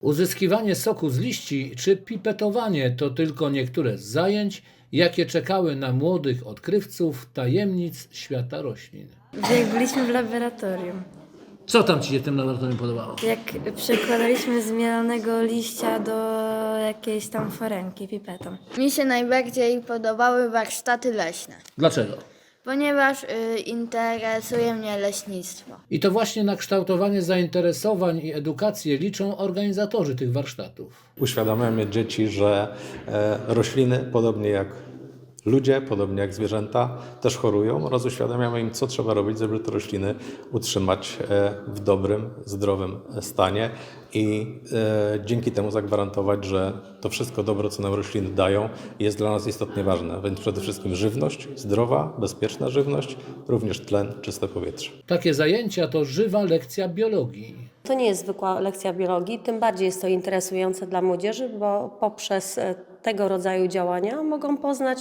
Uzyskiwanie soku z liści czy pipetowanie to tylko niektóre z zajęć, jakie czekały na młodych odkrywców tajemnic świata roślin. Jak byliśmy w laboratorium, Co tam Ci się w tym laboratorium podobało? jak przekładaliśmy zmielonego liścia do jakiejś tam forenki pipetą. Mi się najbardziej podobały warsztaty leśne, Dlaczego? Ponieważ y, interesuje mnie leśnictwo. I to właśnie na kształtowanie zainteresowań i edukację liczą organizatorzy tych warsztatów. Uświadamiamy dzieci, że e, rośliny, podobnie jak ludzie, podobnie jak zwierzęta, też chorują oraz uświadamiamy im, co trzeba robić, żeby te rośliny utrzymać e, w dobrym, zdrowym stanie i e, dzięki temu zagwarantować, że to wszystko dobro, co nam rośliny dają, jest dla nas istotnie ważne. Więc przede wszystkim żywność, zdrowa, bezpieczna żywność, również tlen, czyste powietrze. Takie zajęcia to żywa lekcja biologii. To nie jest zwykła lekcja biologii, tym bardziej jest to interesujące dla młodzieży, bo poprzez e, tego rodzaju działania mogą poznać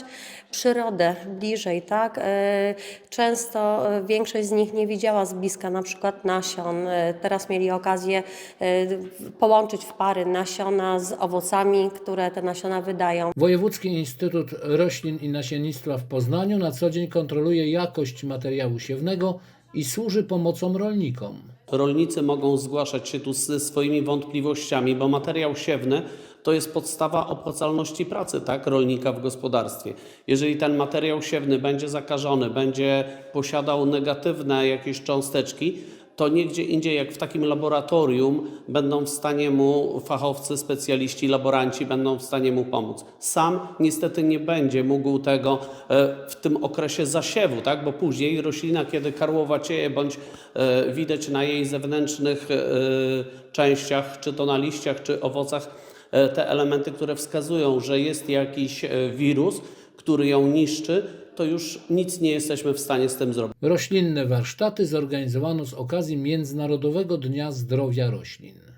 przyrodę bliżej, tak? E, Często e, większość z nich nie widziała z bliska na przykład nasion. Teraz mieli okazję połączyć w pary nasiona z owocami, które te nasiona wydają. Wojewódzki Instytut Roślin i Nasiennictwa w Poznaniu na co dzień kontroluje jakość materiału siewnego i służy pomocą rolnikom. Rolnicy mogą zgłaszać się tu ze swoimi wątpliwościami, bo materiał siewny to jest podstawa opłacalności pracy tak, rolnika w gospodarstwie. Jeżeli ten materiał siewny będzie zakażony, będzie posiadał negatywne jakieś cząsteczki, to nigdzie indziej jak w takim laboratorium będą w stanie mu fachowcy, specjaliści, laboranci będą w stanie mu pomóc. Sam niestety nie będzie mógł tego e, w tym okresie zasiewu, tak? bo później roślina, kiedy karłowacieje bądź e, widać na jej zewnętrznych e, częściach, czy to na liściach, czy owocach, te elementy, które wskazują, że jest jakiś wirus, który ją niszczy, to już nic nie jesteśmy w stanie z tym zrobić. Roślinne warsztaty zorganizowano z okazji Międzynarodowego Dnia Zdrowia Roślin.